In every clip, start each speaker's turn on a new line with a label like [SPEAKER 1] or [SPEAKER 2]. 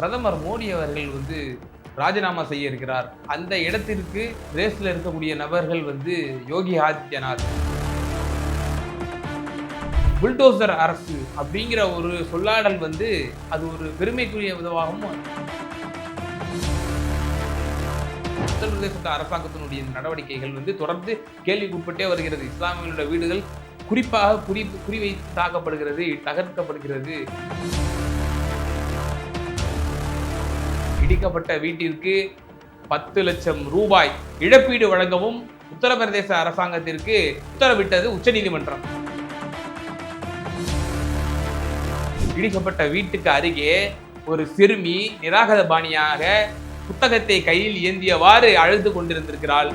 [SPEAKER 1] பிரதமர் மோடி அவர்கள் வந்து ராஜினாமா செய்ய இருக்கிறார். அந்த இடத்திற்கு ரேஸில் இருக்கக்கூடிய நபர்கள் வந்து யோகி ஆதித்யநாத். புல்டோசர் அரசு அப்படிங்கிற ஒரு சொல்லாடல் வந்து அது ஒரு பெருமைக்குரிய விதமாகவும் உத்தரப்பிரதேச அரசாங்கத்தினுடைய நடவடிக்கைகள் வந்து தொடர்ந்து கேள்விக்குட்பட்டே வருகிறது. இஸ்லாமியர்களுடைய வீடுகள் குறிப்பாக குறி குறிவை தாக்கப்படுகிறது தகர்க்கப்படுகிறது. இடிக்கப்பட்ட வீட்டிற்கு பத்து லட்சம் ரூபாய் இழப்பீடு வழங்கவும் உத்தரப்பிரதேச அரசாங்கத்திற்கு உத்தரவிட்டது உச்சநீதிமன்றம். இடிக்கப்பட்ட வீட்டுக்கு அருகே ஒரு சிறுமி நிராகத பாணியாக புத்தகத்தை கையில் ஏந்தியவாறு அழுது கொண்டிருந்திருக்கிறாள்.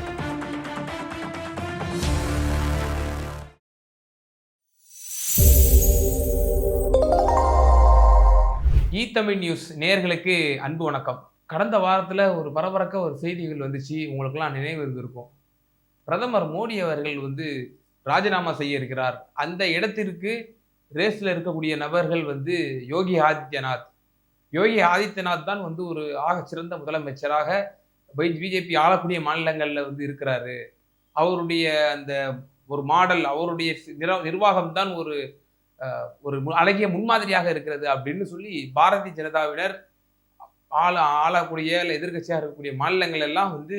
[SPEAKER 1] தமிழ் நியூஸ் நேர்களுக்கு அன்பு வணக்கம். கடந்த வாரத்தில் ஒரு பரபரக்க ஒரு செய்திகள் வந்துச்சு. உங்களுக்கெல்லாம் நினைவு இருந்திருக்கும். பிரதமர் மோடி அவர்கள் வந்து ராஜினாமா செய்ய இருக்கிறார். அந்த இடத்திற்கு ரேஸில் இருக்கக்கூடிய நபர்கள் வந்து யோகி ஆதித்யநாத். யோகி ஆதித்யநாத் தான் வந்து ஒரு ஆக சிறந்த முதலமைச்சராக பிஜேபி ஆளக்கூடிய மாநிலங்களில் வந்து இருக்கிறாரு. அவருடைய அந்த ஒரு மாடல் அவருடைய நிர்வாகம் தான் ஒரு ஒரு அழகிய முன்மாதிரியாக இருக்கிறது அப்படின்னு சொல்லி பாரதிய ஜனதாவினர் ஆள ஆளக்கூடிய இல்லை எதிர்க்கட்சியாக இருக்கக்கூடிய மாநிலங்கள் எல்லாம் வந்து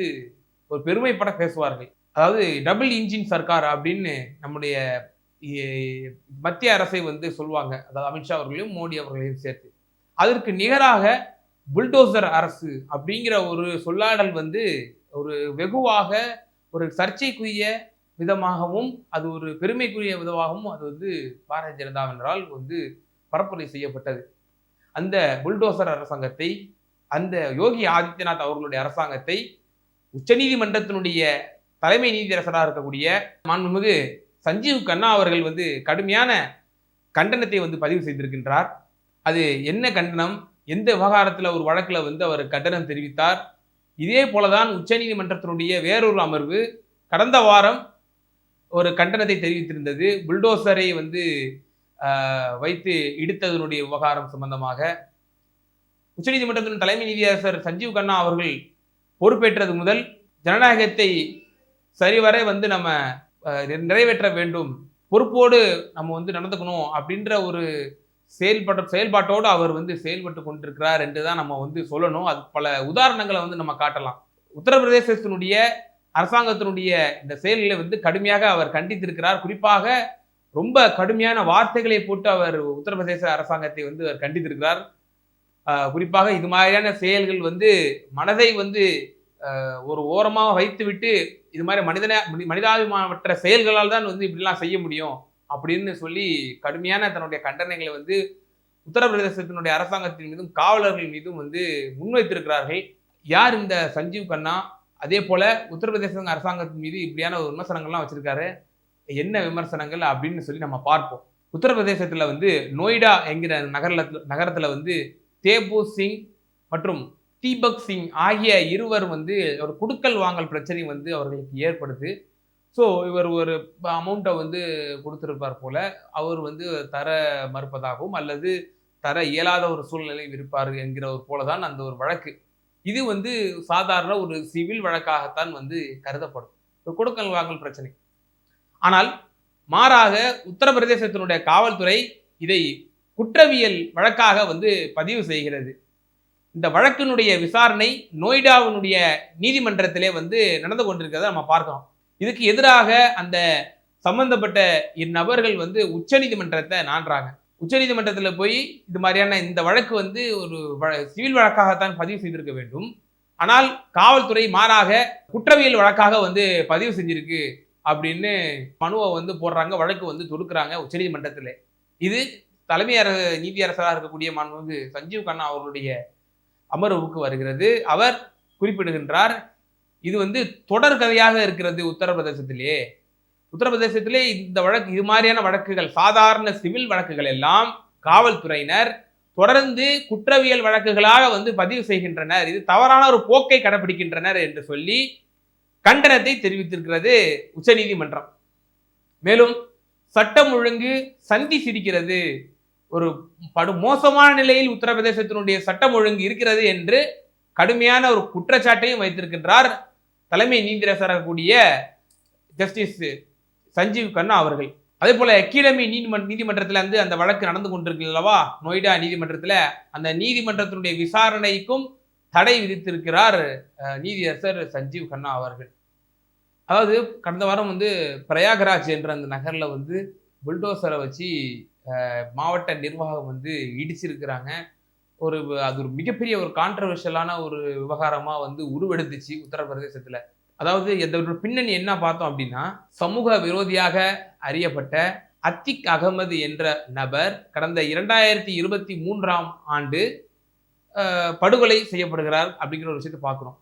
[SPEAKER 1] ஒரு பெருமைப்பட பேசுவார்கள். அதாவது டபுள் இன்ஜின் சர்க்கார் அப்படின்னு நம்முடைய மத்திய அரசை வந்து சொல்லுவாங்க. அதாவது அமித்ஷா அவர்களையும் மோடி அவர்களையும் சேர்த்து. அதற்கு நிகராக புல்டோசர் அரசு அப்படிங்கிற ஒரு சொல்லாடல் வந்து ஒரு வெகுவாக ஒரு சர்ச்சைக்குரிய விதமாகவும் அது ஒரு பெருமைக்குரிய விதமாகவும் அது வந்து பாரதிய என்றால் வந்து பரப்புரை செய்யப்பட்டது. அந்த புல்டோசர் அரசாங்கத்தை அந்த யோகி ஆதித்யநாத் அவர்களுடைய அரசாங்கத்தை உச்சநீதிமன்றத்தினுடைய தலைமை நீதியரசராக இருக்கக்கூடிய மாண்புமிகு சஞ்சீவ் கண்ணா அவர்கள் வந்து கடுமையான கண்டனத்தை வந்து பதிவு செய்திருக்கின்றார். அது என்ன கண்டனம்? எந்த விவகாரத்தில் ஒரு வழக்கில் வந்து அவர் கண்டனம் தெரிவித்தார்? இதே போலதான் உச்சநீதிமன்றத்தினுடைய வேறொரு அமர்வு கடந்த வாரம் ஒரு கண்டனத்தை தெரிவித்திருந்தது. புல்டோசரை வந்து வைத்து இடித்ததனுடைய விவகாரம் சம்பந்தமாக. உச்சநீதிமன்றத்தின் தலைமை நீதியரசர் சஞ்சீவ் கண்ணா அவர்கள் பொறுப்பேற்றது முதல் ஜனநாயகத்தை சரிவர வந்து நம்ம நிறை- நிறைவேற்ற வேண்டும். பொறுப்போடு நம்ம வந்து நடந்துக்கணும் அப்படின்ற ஒரு செயல்பட்ட செயல்பாட்டோடு அவர் வந்து செயல்பட்டு கொண்டிருக்கிறார் என்று தான் நம்ம வந்து சொல்லணும். அது பல உதாரணங்களை வந்து நம்ம காட்டலாம். உத்தரப்பிரதேசத்தினுடைய அரசாங்கத்தினுடைய இந்த செயல்களை வந்து கடுமையாக அவர் கண்டித்திருக்கிறார். குறிப்பாக ரொம்ப கடுமையான வார்த்தைகளை போட்டு அவர் உத்தரப்பிரதேச அரசாங்கத்தை வந்து அவர் கண்டித்திருக்கிறார். குறிப்பாக இது மாதிரியான செயல்கள் வந்து மனதை வந்து ஒரு ஓரமாக வைத்துவிட்டு இது மாதிரி மனிதன மனிதாபிமானமற்ற செயல்களால் தான் வந்து இப்படிலாம் செய்ய முடியும் அப்படின்னு சொல்லி கடுமையான தன்னுடைய கண்டனங்களை வந்து உத்தரப்பிரதேசத்தினுடைய அரசாங்கத்தின் மீதும் காவலர்கள் மீதும் வந்து முன்வைத்திருக்கிறார்கள். யார் இந்த சஞ்சீவ் கண்ணா? அதே போல் உத்தரப்பிரதேச அரசாங்கத்தின் மீது இப்படியான ஒரு விமர்சனங்கள்லாம் வச்சுருக்காரு. என்ன விமர்சனங்கள் அப்படின்னு சொல்லி நம்ம பார்ப்போம். உத்தரப்பிரதேசத்தில் வந்து நொய்டா என்கிற நகரில் நகரத்தில் வந்து தேபு சிங் மற்றும் தீபக் சிங் ஆகிய இருவர் வந்து ஒரு குடுக்கல் வாங்கல் பிரச்சனை வந்து அவர்களுக்கு ஏற்படுது. ஸோ இவர் ஒரு அமௌண்ட்டை வந்து கொடுத்துருப்பார் போல அவர் வந்து தர மறுப்பதாகவும் அல்லது தர இயலாத ஒரு சூழ்நிலை இருப்பார் என்கிற ஒரு போல தான் அந்த ஒரு வழக்கு. இது வந்து சாதாரண ஒரு சிவில் வழக்காகத்தான் வந்து கருதப்படும். ஒரு கொடுக்கல் வாங்கல் பிரச்சனை. ஆனால் மாறாக உத்தரப்பிரதேசத்தினுடைய காவல்துறை இதை குற்றவியல் வழக்காக வந்து பதிவு செய்கிறது. இந்த வழக்கினுடைய விசாரணை நொய்டாவினுடைய நீதிமன்றத்திலே வந்து நடந்து கொண்டிருக்கிறத நம்ம பார்க்கிறோம். இதுக்கு எதிராக அந்த சம்பந்தப்பட்ட இந்நபர்கள் வந்து உச்சநீதிமன்றத்தை நான்றாங்க. உச்சநீதிமன்றத்தில் போய் இது மாதிரியான இந்த வழக்கு வந்து ஒரு சிவில் வழக்காகத்தான் பதிவு செய்திருக்க வேண்டும். ஆனால் காவல்துறை மாறாக குற்றவியல் வழக்காக வந்து பதிவு செஞ்சிருக்கு அப்படின்னு மனுவை வந்து போடுறாங்க வழக்கு வந்து தொடுக்கிறாங்க உச்சநீதிமன்றத்தில். இது தலைமை அர நீதியரசராக இருக்கக்கூடிய மாண்புமிகு சஞ்சீவ் கண்ணா அவர்களுடைய அமர்வுக்கு வருகிறது. அவர் குறிப்பிடுகின்றார் இது வந்து தொடர் கதையாக இருக்கிறது உத்தரப்பிரதேசத்திலே. உத்தரப்பிரதேசத்திலே இந்த வழக்கு இது மாதிரியான வழக்குகள் சாதாரண சிவில் வழக்குகள் எல்லாம் காவல்துறையினர் தொடர்ந்து குற்றவியல் வழக்குகளாக வந்து பதிவு செய்கின்றனர். இது தவறான ஒரு போக்கை கடைபிடிக்கின்றனர் என்று சொல்லி கண்டனத்தை தெரிவித்திருக்கிறது உச்சநீதிமன்றம். மேலும் சட்டம் ஒழுங்கு சந்தி சிரிக்கிறது. ஒரு படு மோசமான நிலையில் உத்தரப்பிரதேசத்தினுடைய சட்டம் ஒழுங்கு இருக்கிறது என்று கடுமையான ஒரு குற்றச்சாட்டையும் வைத்திருக்கின்றார் தலைமை நீதிரசரக்கூடிய ஜஸ்டிஸ் சஞ்சீவ் கண்ணா அவர்கள். அதே போல கீழமை நீதிமன்ற நீதிமன்றத்தில் வந்து அந்த வழக்கு நடந்து கொண்டிருக்கு அல்லவா? நொய்டா நீதிமன்றத்தில் அந்த நீதிமன்றத்தினுடைய விசாரணைக்கும் தடை விதித்திருக்கிறார் நீதியரசர் சஞ்சீவ் கண்ணா அவர்கள். அதாவது கடந்த வாரம் வந்து பிரயாகராஜ் என்ற அந்த நகரில் வந்து புல்டோசரை வச்சு மாவட்ட நிர்வாகம் வந்து இடிச்சிருக்கிறாங்க. ஒரு அது ஒரு மிகப்பெரிய ஒரு கான்ட்ரவர்ஷியலான ஒரு விவகாரமாக வந்து உருவெடுத்துச்சு உத்தரப்பிரதேசத்தில். அதாவது இதோட பின்னணி என்ன பார்த்தோம் அப்படின்னா சமூக விரோதியாக அறியப்பட்ட அத்திக் அகமது என்ற நபர் கடந்த இரண்டாயிரத்தி இருபத்தி மூன்றாம் ஆண்டு படுகொலை செய்யப்படுகிறார் அப்படிங்கிற ஒரு விஷயத்தை பார்க்குறோம்.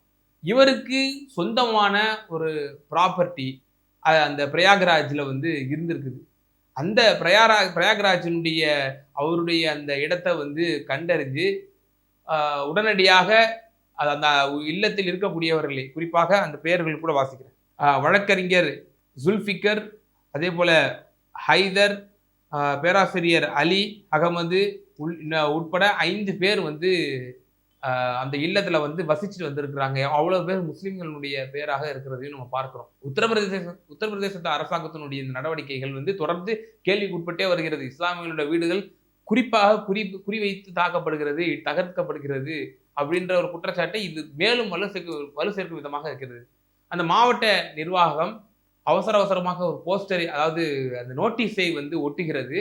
[SPEAKER 1] இவருக்கு சொந்தமான ஒரு ப்ராப்பர்ட்டி அந்த பிரயாகராஜில் வந்து இருந்திருக்குது. அந்த பிரயாரா பிரயாகராஜினுடைய அவருடைய அந்த இடத்தை வந்து கண்டறிஞ்சு உடனடியாக அது அந்த இல்லத்தில் இருக்கக்கூடியவர்களை குறிப்பாக அந்த பெயர்கள் கூட வாசிக்கிறேன். வழக்கறிஞர் ஜுல்ஃபிகர் அதே போல் ஹைதர் பேராசிரியர் அலி அகமது உள் உட்பட ஐந்து பேர் வந்து அந்த இல்லத்தில் வந்து வசிச்சுட்டு வந்திருக்கிறாங்க. அவ்வளோ பேர் முஸ்லீம்களுடைய பேராக இருக்கிறதையும் நம்ம பார்க்குறோம். உத்தரப்பிரதேச உத்தரப்பிரதேசத்து அரசாங்கத்தினுடைய இந்த நடவடிக்கைகள் வந்து தொடர்ந்து கேள்விக்குட்பட்டே வருகிறது. இஸ்லாமியர்களுடைய வீடுகள் குறிப்பாக குறி குறிவைத்து தாக்கப்படுகிறது தகர்க்கப்படுகிறது. அப்படின்ற ஒரு குற்றச்சாட்டை இது மேலும் வலு சேர்க்க வலு சேர்க்கும் விதமாக இருக்கிறது. அந்த மாவட்ட நிர்வாகம் அவசர அவசரமாக ஒரு போஸ்டரை அதாவது அந்த நோட்டீஸை வந்து ஒட்டுகிறது.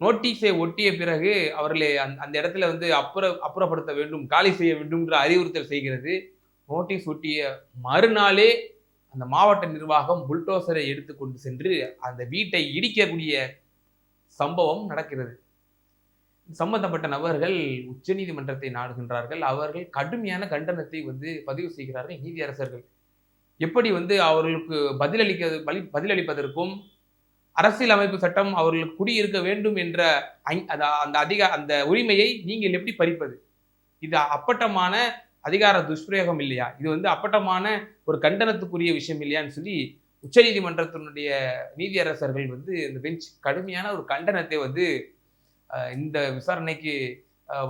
[SPEAKER 1] நோட்டீஸை ஒட்டிய பிறகு அவர்களை அந்த அந்த இடத்துல வந்து அப்புற அப்புறப்படுத்த வேண்டும் காலி செய்ய வேண்டும்ன்ற அறிவுறுத்தல் செய்கிறது. நோட்டீஸ் ஒட்டிய மறுநாளே அந்த மாவட்ட நிர்வாகம் புல்டோசரை எடுத்துக்கொண்டு சென்று அந்த வீட்டை இடிக்கக்கூடிய சம்பவம் நடக்கிறது. சம்பந்தப்பட்ட நபர்கள் உச்சநீதிமன்றத்தை நாடுகின்றார்கள். அவர்கள் கடுமையான கண்டனத்தை வந்து பதிவு செய்கிறார்கள் நீதியரசர்கள். எப்படி வந்து அவர்களுக்கு பதிலளிக்க பலி- பதிலளிப்பதற்கும் அரசியல் அமைப்பு சட்டம் அவர்களுக்கு குடியிருக்க வேண்டும் என்ற ஐ- அந்த அதிக அந்த உரிமையை நீங்கள் எப்படி பறிப்பது? இது அப்பட்டமான அதிகார துஷ்பிரயோகம் இல்லையா? இது வந்து அப்பட்டமான ஒரு கண்டனத்துக்குரிய விஷயம் இல்லையான்னு சொல்லி உச்சநீதிமன்றத்தினுடைய நீதியரசர்கள் வந்து இந்த பெஞ்ச் கடுமையான ஒரு கண்டனத்தை வந்து இந்த விசாரணைக்கு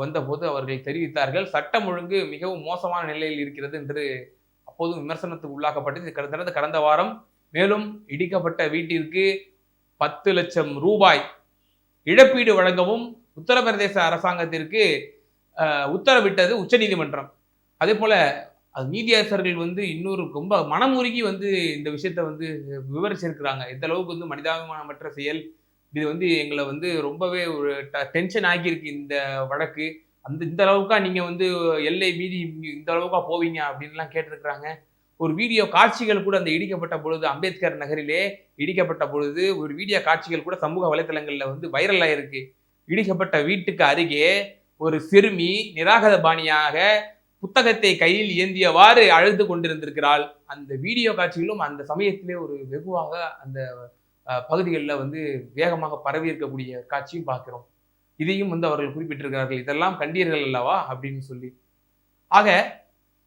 [SPEAKER 1] வந்தபோது அவர்கள் தெரிவித்தார்கள். சட்டம் ஒழுங்கு மிகவும் மோசமான நிலையில் இருக்கிறது என்று அப்போதும் விமர்சனத்துக்கு உள்ளாக்கப்பட்டது. கடந்த கடந்த வாரம். மேலும் இடிக்கப்பட்ட வீட்டிற்கு பத்து லட்சம் ரூபாய் இழப்பீடு வழங்கவும் உத்தரப்பிரதேச அரசாங்கத்திற்கு உத்தரவிட்டது உச்சநீதிமன்றம் அதே போல அது நீதியரசர்கள் வந்து இன்னொரு ரொம்ப மனமுருகி வந்து இந்த விஷயத்த வந்து விவரிச்சிருக்கிறாங்க. எந்த அளவுக்கு வந்து மனிதாபிமானமற்ற செயல் இது வந்து எங்களை வந்து ரொம்பவே ஒரு டென்ஷன் ஆகியிருக்கு இந்த வழக்கு. அந்த இந்த அளவுக்கா நீங்கள் வந்து எல்லை மீறி இந்த அளவுக்கா போவீங்க அப்படின்லாம் கேட்டிருக்கிறாங்க. ஒரு வீடியோ காட்சிகள் கூட அந்த இடிக்கப்பட்ட பொழுது அம்பேத்கர் நகரிலே இடிக்கப்பட்ட பொழுது ஒரு வீடியோ காட்சிகள் கூட சமூக வலைத்தளங்களில் வந்து வைரல் ஆயிருக்கு. இடிக்கப்பட்ட வீட்டுக்கு அருகே ஒரு சிறுமி நிராகத பாணியாக புத்தகத்தை கையில் ஏந்தியவாறு அழுது கொண்டிருந்திருக்கிறாள். அந்த வீடியோ காட்சிகளும் அந்த சமயத்திலே ஒரு வெகுவாக அந்த பகுதிகளில் வந்து வேகமாக பரவி இருக்கக்கூடிய காட்சியும் பார்க்கிறோம். இதையும் வந்து அவர்கள் குறிப்பிட்டிருக்கிறார்கள். இதெல்லாம் கண்டீர்கள் அல்லவா? அப்படின்னு சொல்லி. ஆக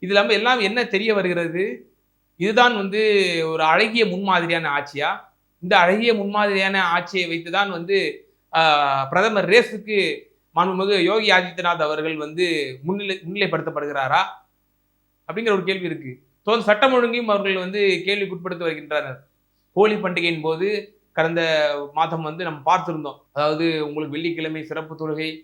[SPEAKER 1] இது இல்லாமல் எல்லாம் என்ன தெரிய வருகிறது? இதுதான் வந்து ஒரு அழகிய முன்மாதிரியான ஆட்சியா? இந்த அழகிய முன்மாதிரியான ஆட்சியை வைத்து தான் வந்து பிரதமர் ரேஸுக்கு மாண்புமிகு யோகி ஆதித்யநாத் அவர்கள் வந்து முன்னிலை முன்னிலைப்படுத்தப்படுகிறாரா? அப்படிங்கிற ஒரு கேள்வி இருக்கு. தோன் சட்டம் ஒழுங்கையும் அவர்கள் வந்து கேள்விக்குட்படுத்தி வருகின்றனர். ஹோலி பண்டிகையின் போது கடந்த மாதம் வந்து நம்ம பார்த்துருந்தோம். அதாவது உங்களுக்கு வெள்ளிக்கிழமை சிறப்பு தொழுகை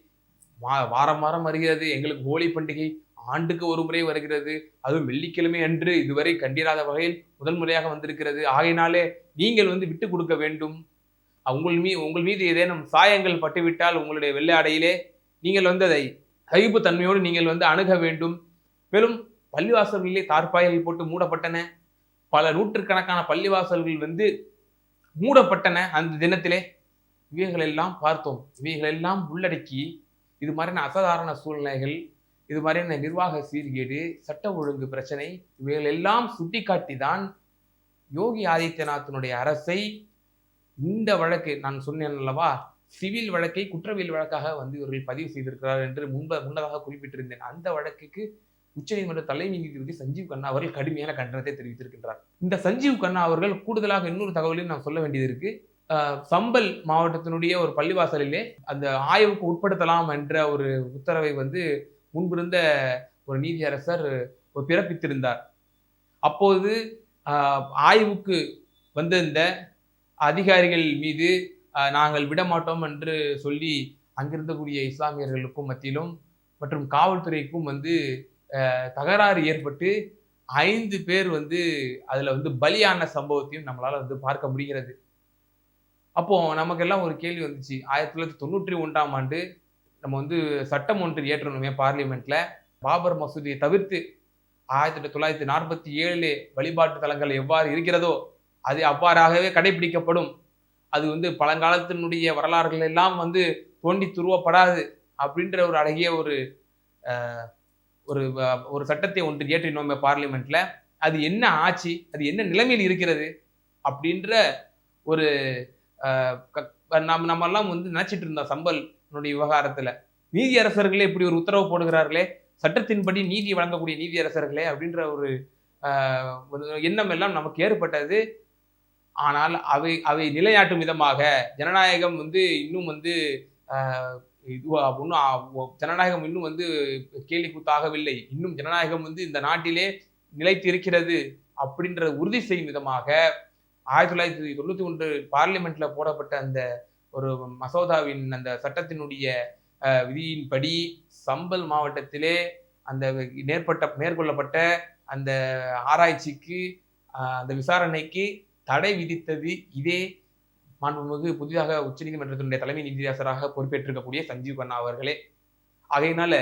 [SPEAKER 1] வா- வாரம் வாரம் வருகிறது எங்களுக்கு ஹோலி பண்டிகை ஆண்டுக்கு ஒரு முறை வருகிறது. அதுவும் வெள்ளிக்கிழமை அன்று இதுவரை கண்டிராத வகையில் முதல் முறையாக வந்திருக்கிறது. ஆகையினாலே நீங்கள் வந்து விட்டு கொடுக்க வேண்டும். உங்கள் மீ உங்கள் மீது ஏதேனும் சாயங்கள் பட்டுவிட்டால் உங்களுடைய வெள்ளாடையிலே நீங்கள் வந்து அதை சகிப்பு தன்மையோடு நீங்கள் வந்து அணுக வேண்டும். மேலும் பள்ளிவாசல்களிலே தார்ப்பாய்கள் போட்டு மூடப்பட்டன. பல நூற்றுக்கணக்கான பள்ளிவாசல்கள் வந்து மூடப்பட்டன அந்த தினத்திலே. இவைகளெல்லாம் பார்த்தோம். இவைகளெல்லாம் உள்ளடக்கி இது மாதிரியான அசாதாரண சூழ்நிலைகள் இது மாதிரியான நிர்வாக சீர்கேடு சட்ட ஒழுங்கு பிரச்சனை இவைகளெல்லாம் சுட்டிக்காட்டி தான் யோகி ஆதித்யநாத்தினுடைய அரசை இந்த வழக்கு நான் சொன்னேன் அல்லவா சிவில் வழக்கை குற்றவியல் வழக்காக வந்து இவர்கள் பதிவு செய்திருக்கிறார் என்று முன்ப முன்னதாக குறிப்பிட்டிருந்தேன். அந்த வழக்குக்கு உச்சநீதிமன்ற தலைமை நீதிபதி சஞ்சீவ் கண்ணா அவர்கள் கடுமையான கண்டனத்தை தெரிவித்திருக்கின்றார். இந்த சஞ்சீவ் கண்ணா அவர்கள் கூடுதலாக இன்னொரு தகவலையும் நான் சொல்ல வேண்டியது இருக்கு. சம்பல் மாவட்டத்தினுடைய ஒரு பள்ளிவாசலிலே அந்த ஆய்வுக்கு உட்படுத்தலாம் என்ற ஒரு உத்தரவை வந்து முன்பிருந்த ஒரு நீதியரசர் ஒரு பிறப்பித்திருந்தார். அப்போது ஆய்வுக்கு வந்திருந்த அதிகாரிகள் மீது நாங்கள் விடமாட்டோம் என்று சொல்லி அங்கிருந்தக்கூடிய இஸ்லாமியர்களுக்கும் மத்தியிலும் மற்றும் காவல்துறைக்கும் வந்து தகராறு ஏற்பட்டு ஐந்து பேர் வந்து அதில் வந்து பலியான சம்பவத்தையும் நம்மளால் வந்து பார்க்க முடிகிறது. அப்போ நமக்கெல்லாம் ஒரு கேள்வி வந்துச்சு. ஆயிரத்தி தொள்ளாயிரத்தி தொண்ணூற்றி ஒன்றாம் ஆண்டு நம்ம வந்து சட்டம் ஒன்று இயற்றணுமே பார்லிமெண்ட்ல. பாபர் மசூதியை தவிர்த்து ஆயிரத்தி தொள்ளாயிரத்தி நாற்பத்தி ஏழு வழிபாட்டு தலங்கள் எவ்வாறு இருக்கிறதோ அது அவ்வாறாகவே கடைபிடிக்கப்படும். அது வந்து பழங்காலத்தினுடைய வரலாறுகள் எல்லாம் வந்து தோண்டி துருவப்படாது அப்படின்ற ஒரு அழகிய ஒரு ஒரு ஒரு சட்டத்தை ஒன்று இயற்றினோமே பார்லிமெண்ட்ல அது என்ன ஆட்சி அது என்ன நிலைமையில் இருக்கிறது அப்படின்ற ஒரு க- நம்ம நம்ம எல்லாம் வந்து நினச்சிட்டு இருந்தோம் சம்பல்னுடைய நீதி அரசர்களே இப்படி ஒரு உத்தரவு போடுகிறார்களே சட்டத்தின்படி நீதி வழங்கக்கூடிய நீதியரசர்களே அப்படின்ற ஒரு எண்ணம் எல்லாம் நமக்கு ஏற்பட்டது. ஆனால் அவை அவை நிலைநாட்டும் விதமாக ஜனநாயகம் வந்து இன்னும் வந்து இதுவா ஒன்றும் ஜனநாயகம் இன்னும் வந்து கேலி கூத்தாகவில்லை இன்னும் ஜனநாயகம் வந்து இந்த நாட்டிலே நிலைத்திருக்கிறது அப்படின்ற உறுதி செய்யும் விதமாக ஆயிரத்தி தொள்ளாயிரத்தி தொண்ணூத்தி ஒன்று பார்லிமெண்ட்ல போடப்பட்ட அந்த ஒரு மசோதாவின் அந்த சட்டத்தினுடைய விதியின்படி சம்பல் மாவட்டத்திலே அந்த நேர்பட்ட மேற்கொள்ளப்பட்ட அந்த ஆராய்ச்சிக்கு அந்த விசாரணைக்கு தடை விதித்தது இதே மாண்புமிகு புதிதாக உச்சநீதிமன்றத்தினுடைய தலைமை நீதியரசராக பொறுப்பேற்றிருக்கக்கூடிய சஞ்சீவ் கண்ணா அவர்களே. ஆகையினால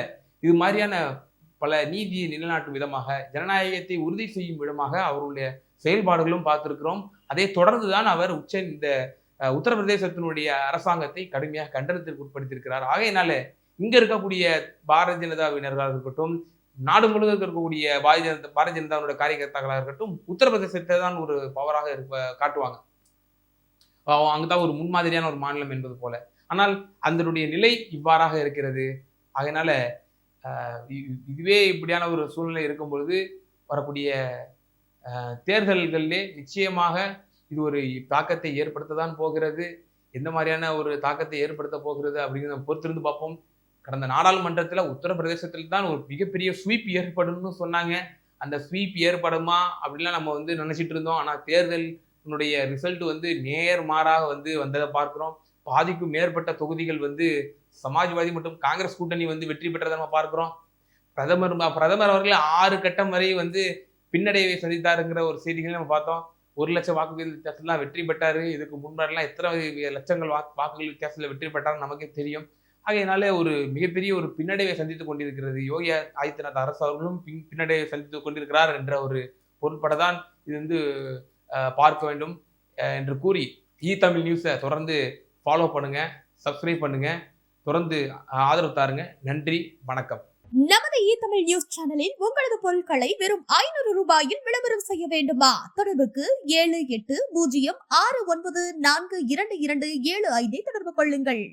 [SPEAKER 1] இது மாதிரியான பல நீதியை நிலைநாட்டும் விதமாக ஜனநாயகத்தை உறுதி செய்யும் விதமாக அவருடைய செயல்பாடுகளும் பார்த்திருக்கிறோம். அதை தொடர்ந்துதான் அவர் உச்ச இந்த உத்தரப்பிரதேசத்தினுடைய அரசாங்கத்தை கடுமையாக கண்டனத்திற்கு உட்படுத்தியிருக்கிறார். ஆகையினால இங்க இருக்கக்கூடிய பாரதிய ஜனதாவினர்களாக இருக்கட்டும் நாடு முழுவதும் இருக்கக்கூடிய பாரதிய ஜனதா பாரதிய ஜனதாவுடைய காரியகர்த்தாக்களாக இருக்கட்டும் உத்தரப்பிரதேசத்தை தான் ஒரு பவராக இருப்ப காட்டுவாங்க. அங்குதான் ஒரு முன்மாதிரியான ஒரு மாநிலம் என்பது போல. ஆனால் அதனுடைய நிலை இவ்வாறாக இருக்கிறது. அதனால இதுவே இப்படியான ஒரு சூழ்நிலை இருக்கும் பொழுது வரக்கூடிய தேர்தல்களிலே நிச்சயமாக இது ஒரு தாக்கத்தை ஏற்படுத்த தான் போகிறது. எந்த மாதிரியான ஒரு தாக்கத்தை ஏற்படுத்த போகிறது அப்படிங்கிறத நம்ம பொறுத்திருந்து பார்ப்போம். கடந்த நாடாளுமன்றத்தில் உத்தரப்பிரதேசத்தில் தான் ஒரு மிகப்பெரிய ஸ்வீப் ஏற்படும்னு சொன்னாங்க. அந்த ஸ்வீப் ஏற்படுமா அப்படிலாம் நம்ம வந்து நினச்சிட்டு இருந்தோம். ஆனால் தேர்தல் உன்னுடைய ரிசல்ட் வந்து நேர் மாறாக வந்து வந்ததை பார்க்கிறோம். பாதிக்கும் மேற்பட்ட தொகுதிகள் வந்து சமாஜ்வாதி மற்றும் காங்கிரஸ் கூட்டணி வந்து வெற்றி பெற்றதை நம்ம பார்க்குறோம். பிரதமர் பிரதமர் அவர்கள் ஆறு கட்டம் வரை வந்து பின்னடைவை சந்தித்தாருங்கிற ஒரு செய்திகளை நம்ம பார்த்தோம். ஒரு லட்சம் வாக்குகள் வித்தியாசம்லாம் வெற்றி பெற்றாரு. இதுக்கு முன்னாடிலாம் எத்தனை லட்சங்கள் வாக்கு வாக்குகள் வித்தியாசத்தில் வெற்றி பெற்றாரு நமக்கே தெரியும். ஆகையினால ஒரு மிகப்பெரிய ஒரு பின்னடைவை சந்தித்துக் கொண்டிருக்கிறது யோகி ஆதித்யநாத் அரசு அவர்களும் பின் பின்னடைவை சந்தித்துக் கொண்டிருக்கிறார் என்ற ஒரு பொருட்பட தான் இது வந்து பார்க்க வேண்டும் என்று கூறி இ தமிழ் நியூஸை தொடர்ந்து ஃபாலோ பண்ணுங்க சப்ஸ்கிரைப் பண்ணுங்க தொடர்ந்து ஆதரவு தாருங்க. நன்றி வணக்கம்.
[SPEAKER 2] நமது இ தமிழ் நியூஸ் சேனலில் உங்களது பொருட்களை வெறும் ஐநூறு ரூபாயில் விளம்பரம் செய்ய வேண்டுமா? தொடர்புக்கு ஏழு எட்டு பூஜ்ஜியம் ஆறு ஒன்பது நான்கு இரண்டு இரண்டு ஏழு ஐந்தை தொடர்பு கொள்ளுங்கள்.